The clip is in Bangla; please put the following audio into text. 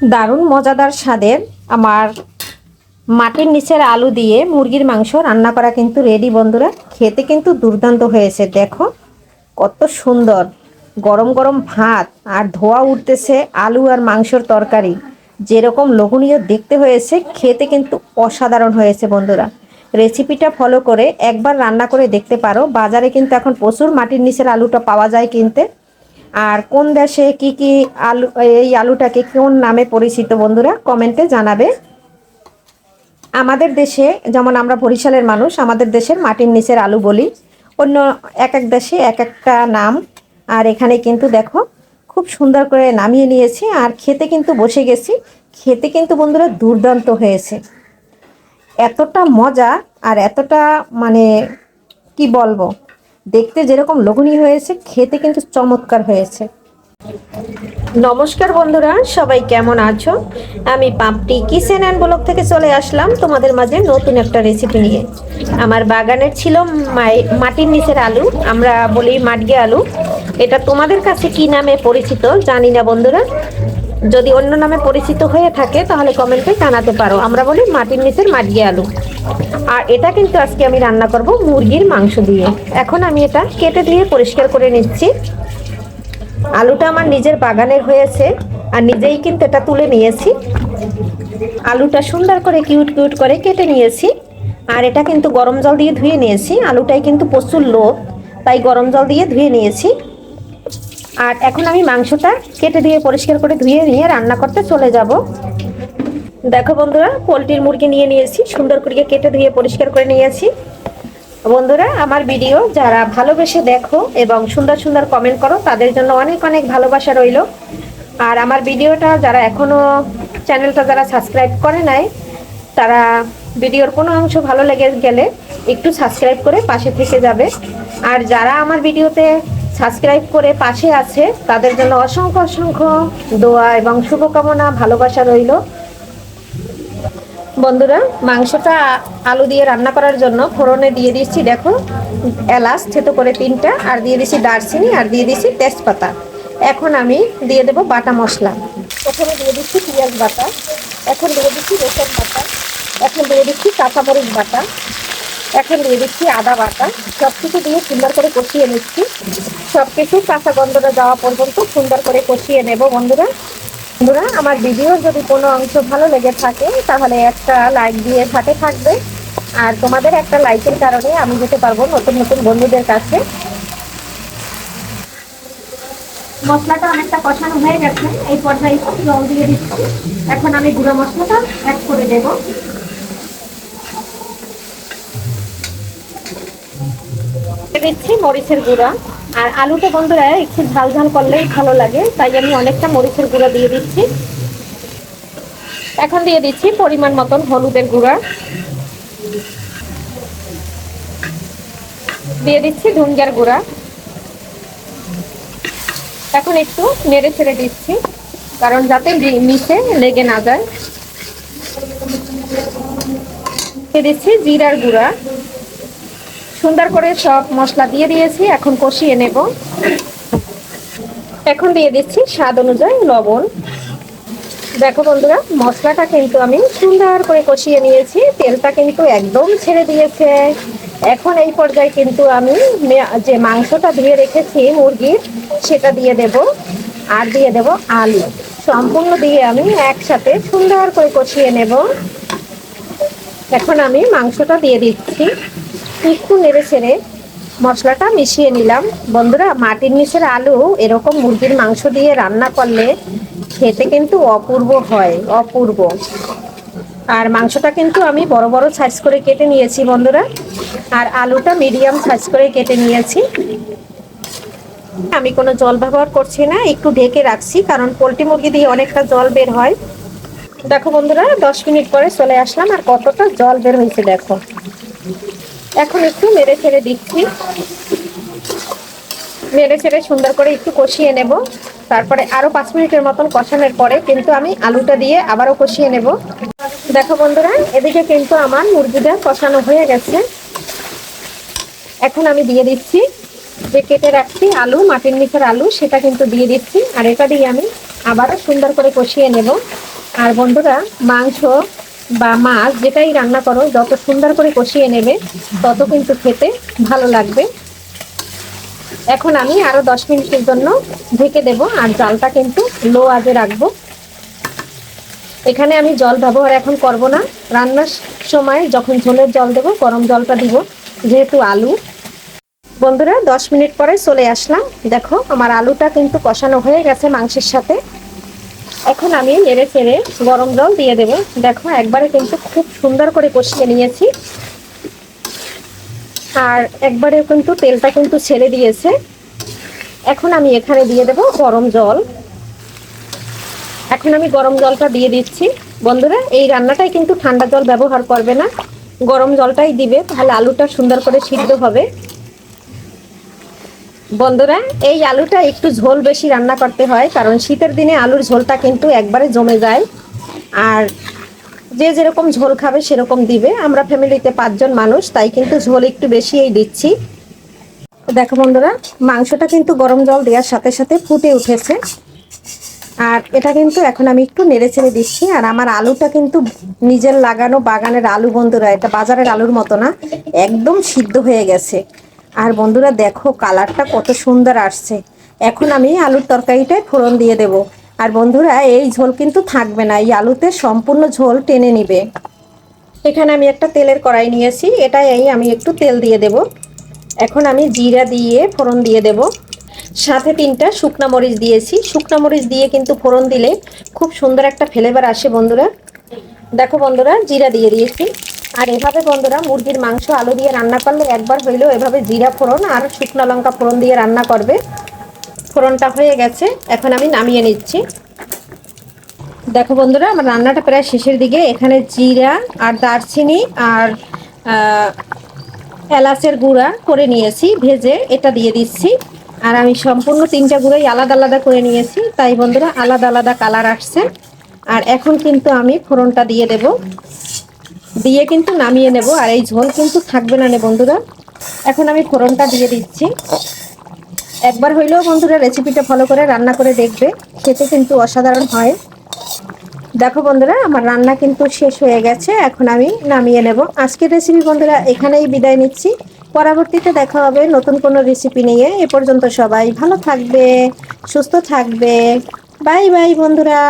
দারুণ মজাদার স্বাদের আমার মাটির নিচের আলু দিয়ে মুরগির মাংস রান্না করা কিন্তু রেডি বন্ধুরা। খেতে কিন্তু দুর্দান্ত হয়েছে, দেখো। কত সুন্দর। গরম গরম ভাত আর ধোয়া উঠতেছে আলু আর মাংসর তরকারি। যেরকম লোভনীয় দেখতে হয়েছে, খেতে কিন্তু অসাধারণ হয়েছে বন্ধুরা। রেসিপিটা ফলো করে একবার রান্না করে দেখতে পারো। বাজারে কিন্তু এখন প্রচুর মাটির নিচের আলুটা পাওয়া যায় কিনতে। আর কোন দেশে কি কি আলু, এই আলুটাকে কোন নামে পরিচিত বন্ধুরা কমেন্টে জানাবে। আমাদের দেশে, যেমন আমরা বরিশালের মানুষ, আমাদের দেশের মাটির নিচের আলু বলি। অন্য এক এক দেশে এক একটা নাম। আর এখানে কিন্তু দেখো, খুব সুন্দর করে নামিয়ে নিয়েছি। আর খেতে কিন্তু বসে গেছি। খেতে কিন্তু বন্ধুরা দুর্দান্ত হয়েছে। এতটা মজা আর এতটা মানে কি বলব? দেখতে যেরকম লোভনীয় হয়েছে, খেতে কিন্তু চমৎকার হয়েছে। নমস্কার বন্ধুরা, সবাই কেমন আছো? আমি পাপটি কিচেন অ্যান্ড ব্লক থেকে চলে আসলাম তোমাদের মাঝে নতুন একটা রেসিপি নিয়ে। আমার বাগানের ছিল মাটির নিচের আলু, আমরা বলি মাটগে আলু। এটা তোমাদের কাছে কি নামে পরিচিত জানি না বন্ধুরা। যদি অন্য নামে পরিচিত হয়ে থাকে, তাহলে কমেন্টে জানাতে পারো। আমরা বলি মাটির নিচের মাটগে আলু। আর এটা কিন্তু আজকে আমি রান্না করব মুরগির মাংস দিয়ে। এখন আমি এটা কেটে দিয়ে পরিষ্কার করে নিচ্ছি। আলুটা আমার নিজের বাগানের হয়েছে, আর নিজেই কিন্তু এটা তুলে নিয়েছি। আলুটা সুন্দর করে কিউট কিউট করে কেটে নিয়েছি। আর এটা কিন্তু গরম জল দিয়ে ধুয়ে নিয়েছি। আলুটাই কিন্তু প্রচুর লোভ, তাই গরম জল দিয়ে ধুয়ে নিয়েছি। আর এখন আমি মাংসটা কেটে দিয়ে পরিষ্কার করে ধুয়ে নিয়ে রান্না করতে চলে যাব। দেখো বন্ধুরা, পোলট্রির মুরগি নিয়ে নিয়েছি, সুন্দর করে কেটে ধুয়ে পরিষ্কার করে নিয়েছি। বন্ধুরা, আমার ভিডিও যারা ভালোবেসে দেখো এবং সুন্দর সুন্দর কমেন্ট করো, তাদের জন্য অনেক অনেক ভালোবাসা রইল। আর আমার ভিডিওটা যারা এখনও চ্যানেলটা যারা সাবস্ক্রাইব করে নাই, তারা ভিডিওর কোনো অংশ ভালো লেগে গেলে একটু সাবস্ক্রাইব করে পাশে থেকে যাবে। আর যারা আমার ভিডিওতে সাবস্ক্রাইব করে পাশে আছে। তাদের জন্য অসংখ্য অসংখ্য দোয়া এবং শুভকামনা, ভালোবাসা রইল। বন্ধুরা, মাংসটা আলু দিয়ে রান্না করার জন্য ফোড়নে দিয়ে দিচ্ছি, দেখো। এলাচ, থেতো করে তিনটা, আর দিয়ে দিচ্ছি দারচিনি, আর দিয়ে দিচ্ছি তেজপাতা। এখন আমি দিয়ে দেব বাটা মশলা। প্রথমে দিয়ে দিচ্ছি পেঁয়াজ বাটা, এখন দিয়ে দিচ্ছি রসুন বাটা, এখন দিয়ে দিচ্ছি কাঁচামরিচ বাটা। এখন দিয়ে দিচ্ছি আদা বাটা। সব কিছু দিয়ে সুন্দর করে কষিয়ে নিচ্ছি। সব কিছু কাঁচা গন্ধটা যাওয়া পর্যন্ত সুন্দর করে কষিয়ে নেব, বন্ধুরা। বন্ধুরা, আমার ভিডিও যদি কোনো অংশ ভালো লেগে থাকে, তাহলে একটা লাইক দিয়ে সাথে থাকবে। আর তোমাদের একটা লাইকের কারণে আমি যেতে পারব নতুন নতুন বন্ধুদের কাছে। মশলাটা অনেকটা কষানো হয়ে গেছে। এই পর্যায়ে জল দিয়ে দিচ্ছি। এখন আমি গুঁড়ো মশলাটা অ্যাড করে দেব। দিচ্ছি মরিচের গুঁড়া। আর আলুটা বন্ধুরা একটু ঝাল ঝাল করলেই ভালো লাগে, তাই আমি অনেকটা মরিচের গুঁড়া দিয়ে দিচ্ছি। এখন দিয়ে দিচ্ছি পরিমাণ মতন হলুদের গুঁড়া। দিয়ে দিচ্ছি ধুনজার গুঁড়া। এখন একটু নেড়ে ছেড়ে দিচ্ছি, কারণ যাতে মিশে লেগে না যায়। দিচ্ছি জিরার গুঁড়া। সুন্দর করে সব মশলা দিয়ে দিয়েছি, এখন কষিয়ে নেব। এখন দিয়ে দিচ্ছি স্বাদ অনুযায়ী লবণ। দেখো বন্ধুরা, মশলাটা কিন্তু আমি সুন্দর করে কষিয়ে নিয়েছি, তেলটা কিন্তু একদম ছেড়ে দিয়েছে। এখন এই পর্যায়ে কিন্তু আমি যে মাংসটা ধুয়ে রেখেছি মুরগির, সেটা দিয়ে দেব, আর দিয়ে দেব আলু। সম্পূর্ণ দিয়ে আমি একসাথে সুন্দর করে কষিয়ে নেব। এখন আমি মাংসটা দিয়ে দিচ্ছি। একটু নেড়ে ছেড়ে মশলাটা মিশিয়ে নিলাম। বন্ধুরা, মাটির নিচের আলু এরকম মুরগির মাংস দিয়ে রান্না করলে খেতে কিন্তু অপূর্ব হয়, অপূর্ব। আর মাংসটা কিন্তু আমি বড় বড় সাইজ করে কেটে নিয়েছি বন্ধুরা। আর আলুটা মিডিয়াম সাইজ করে কেটে নিয়েছি। আমি কোনো জল ব্যবহার করছি না, একটু ঢেকে রাখছি, কারণ পোলট্রি মুরগি দিয়ে অনেকটা জল বের হয়। দেখো বন্ধুরা, দশ মিনিট পরে চলে আসলাম, আর কতটা জল বের হয়েছে দেখো। এখন একটু মেরে ছেড়ে দিচ্ছি। নেড়ে ছেড়ে সুন্দর করে একটু কষিয়ে নেব। তারপরে আরও পাঁচ মিনিটের মতন কষানোর পরে কিন্তু আমি আলুটা দিয়ে আবারও কষিয়ে নেব। দেখো বন্ধুরা, এদিকে কিন্তু আমার মুরগিটা কষানো হয়ে গেছে। এখন আমি দিয়ে দিচ্ছি যে কেটে রাখছি আলু, মাটির নিচের আলু, সেটা কিন্তু দিয়ে দিচ্ছি। আর এটা দিয়ে আমি আবারও সুন্দর করে কষিয়ে নেব। আর বন্ধুরা, মাংস বা মাছ, যেটাই রান্না করো, যত সুন্দর করে কষিয়ে নেবে, তত কিন্তু খেতে ভালো লাগবে। এখন আমি আরও দশ মিনিটের জন্য ঢেকে দেব, আর জালটা কিন্তু লো আজে রাখব। এখানে আমি জল ব্যবহার এখন করব না। রান্নার সময় যখন ঝোলের জল দেবো, গরম জলটা দিব, যেহেতু আলু। বন্ধুরা, দশ মিনিট পরে চলে আসলাম। দেখো, আমার আলুটা কিন্তু কষানো হয়ে গেছে মাংসের সাথে। এখন আমি নেড়ে ফেড়ে গরম জল দিয়ে দেব। দেখো, একবারে কিন্তু খুব সুন্দর করে কষিয়ে নিয়েছি। আর একবারে কিন্তু তেলটা কিন্তু ছেড়ে দিয়েছে। এখন আমি এখানে দিয়ে দেব গরম জল। এখন আমি গরম জলটা দিয়ে দিচ্ছি। বন্ধুরা, এই রান্নাটাই কিন্তু ঠান্ডা জল ব্যবহার করবে না। গরম জলটাই দিবে, তাহলে আলুটা সুন্দর করে সিদ্ধ হবে। বন্ধুরা, এই আলুটা একটু ঝোল বেশি রান্না করতে হয়, কারণ শীতের দিনে আলুর ঝোলটা কিন্তু একবারে জমে যায়। আর যে যেরকম ঝোল খাবে সেরকম দিবে। আমরা ফ্যামিলিতে পাঁচজন মানুষ, তাই কিন্তু ঝোল একটু বেশিই দিচ্ছি। দেখো বন্ধুরা, মাংসটা কিন্তু গরম জল দেওয়ার সাথে সাথে ফুটে উঠেছে। আর এটা কিন্তু এখন আমি একটু নেড়ে ছেড়ে দিচ্ছি। আর আমার আলুটা কিন্তু নিজের লাগানো বাগানের আলু বন্ধুরা, এটা বাজারের আলুর মতো না, একদম সিদ্ধ হয়ে গেছে। আর বন্ধুরা দেখো, কালারটা কত সুন্দর আসছে। এখন আমি আলুর তরকারিটায় ফোড়ন দিয়ে দেব। আর বন্ধুরা, এই ঝোল কিন্তু থাকবে না, এই আলুতে সম্পূর্ণ ঝোল টেনে নিবে। এখানে আমি একটা তেলের কড়াই নিয়েছি, এটাই এই আমি একটু তেল দিয়ে দেব। এখন আমি জিরা দিয়ে ফোড়ন দিয়ে দেব। সাথে তিনটা শুকনা মরিচ দিয়েছি। শুকনা মরিচ দিয়ে কিন্তু ফোড়ন দিলে খুব সুন্দর একটা ফ্লেভার আসে বন্ধুরা। দেখো বন্ধুরা, জিরা দিয়ে দিয়েছি। আর এভাবে বন্ধুরা মুরগির মাংস, আলু দিয়ে রান্না করলে একবার হইলেও এভাবে জিরা ফোড়ন আর শুকনো লঙ্কা ফোড়ন দিয়ে রান্না করবে। ফোড়নটা হয়ে গেছে, এখন আমি নামিয়ে নিচ্ছি। দেখো বন্ধুরা, আমার রান্নাটা প্রায় শেষের দিকে। এখানে জিরা আর দারচিনি আর এলাচের গুঁড়া করে নিয়েছি, ভেজে এটা দিয়ে দিচ্ছি। আর আমি সম্পূর্ণ তিনটা গুঁড়োই আলাদা আলাদা করে নিয়েছি, তাই বন্ধুরা আলাদা আলাদা কালার আসছে। আর এখন কিন্তু আমি ফোড়নটা দিয়ে দেব। দিয়ে কিন্তু নামিয়ে নেব, আর এই ঝোল কিন্তু থাকবে না নে বন্ধুরা। এখন আমি ফোড়নটা দিয়ে দিচ্ছি। একবার হইলেও বন্ধুরা রেসিপিটা ফলো করে রান্না করে দেখবে, খেতে কিন্তু অসাধারণ হয়। দেখো বন্ধুরা, আমার রান্না কিন্তু শেষ হয়ে গেছে, এখন আমি নামিয়ে নেব। আজকের রেসিপি বন্ধুরা এখানেই বিদায় নিচ্ছি। পরবর্তীতে দেখা হবে নতুন কোনো রেসিপি নিয়ে। এ পর্যন্ত সবাই ভালো থাকবে, সুস্থ থাকবে। বাই বাই বন্ধুরা।